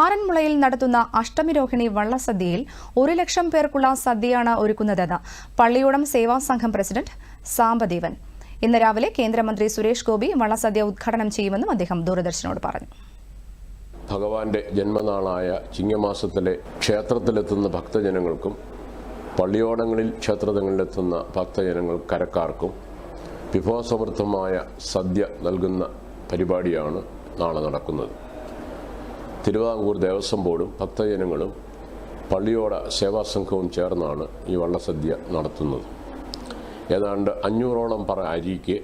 ആറന്മുളയിൽ നടത്തുന്ന അഷ്ടമിരോഹിണി വള്ളസദ്യയിൽ ഒരു ലക്ഷം പേർക്കുള്ള സദ്യയാണ് ഒരുക്കുന്നതെന്ന് പള്ളിയോടം സേവാ സംഘം പ്രസിഡന്റ് സാമ്പദേവൻ ഇന്ന് രാവിലെ കേന്ദ്രമന്ത്രി സുരേഷ് ഗോപി വള്ളസദ്യ ഉദ്ഘാടനം ചെയ്യുമെന്നും അദ്ദേഹം ദൂരദർശനോട് പറഞ്ഞു. ഭഗവാന്റെ ജന്മനാളായ ചിങ്ങമാസത്തിലെ ക്ഷേത്രത്തിലെത്തുന്ന ഭക്തജനങ്ങൾക്കും പള്ളിയോടങ്ങളിൽ ക്ഷേത്രങ്ങളിലെത്തുന്ന ഭക്തജനങ്ങൾ കരക്കാർക്കും വിഭവസമൃദ്ധമായ സദ്യ നൽകുന്ന പരിപാടിയാണ് നാളെ നടക്കുന്നത്. തിരുവിതാംകൂർ ദേവസ്വം ബോർഡും ഭക്തജനങ്ങളും പള്ളിയോട സേവാ സംഘവും ചേർന്നാണ് ഈ വള്ളസദ്യ നടത്തുന്നത്. ഏതാണ്ട് അഞ്ഞൂറോളം പറ അരിക്ക്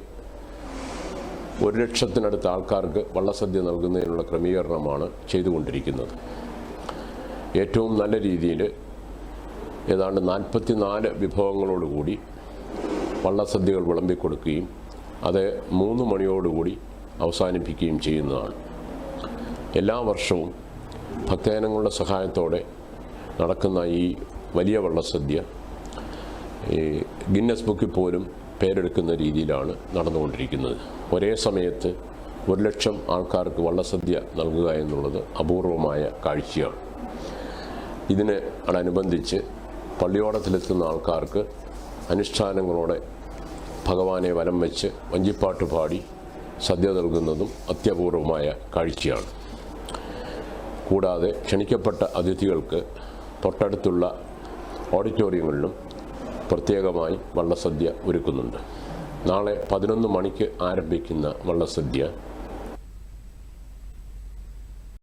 ഒരു ലക്ഷത്തിനടുത്ത ആൾക്കാർക്ക് വള്ളസദ്യ നൽകുന്നതിനുള്ള ക്രമീകരണമാണ് ചെയ്തുകൊണ്ടിരിക്കുന്നത്. ഏറ്റവും നല്ല രീതിയിൽ ഏതാണ്ട് നാൽപ്പത്തിനാല് വിഭവങ്ങളോടുകൂടി വള്ളസദ്യകൾ വിളമ്പിക്കൊടുക്കുകയും അത് മൂന്ന് മണിയോടുകൂടി അവസാനിപ്പിക്കുകയും ചെയ്യുന്നതാണ്. എല്ലാ വർഷവും ഭക്തജനങ്ങളുടെ സഹായത്തോടെ നടക്കുന്ന ഈ വലിയ വള്ളസദ്യ ഈ ഗിന്നസ് ബുക്കിൽ പോലും പേരെടുക്കുന്ന രീതിയിലാണ് നടന്നുകൊണ്ടിരിക്കുന്നത്. ഒരേ സമയത്ത് ഒരു ലക്ഷം ആൾക്കാർക്ക് വള്ളസദ്യ നൽകുക എന്നുള്ളത് അപൂർവമായ കാഴ്ചയാണ്. ഇതിന് അനുബന്ധിച്ച് പള്ളിയോടത്തിലെത്തുന്ന ആൾക്കാർക്ക് അനുഷ്ഠാനങ്ങളോടെ ഭഗവാനെ വലം വെച്ച് വഞ്ചിപ്പാട്ട് പാടി സദ്യ നൽകുന്നതും അത്യപൂർവമായ കാഴ്ചയാണ്. കൂടാതെ ക്ഷണിക്കപ്പെട്ട അതിഥികൾക്ക് തൊട്ടടുത്തുള്ള ഓഡിറ്റോറിയങ്ങളിലും പ്രത്യേകമായി വള്ളസദ്യ ഒരുക്കുന്നുണ്ട്. നാളെ പതിനൊന്ന് മണിക്ക് ആരംഭിക്കുന്ന വള്ളസദ്യ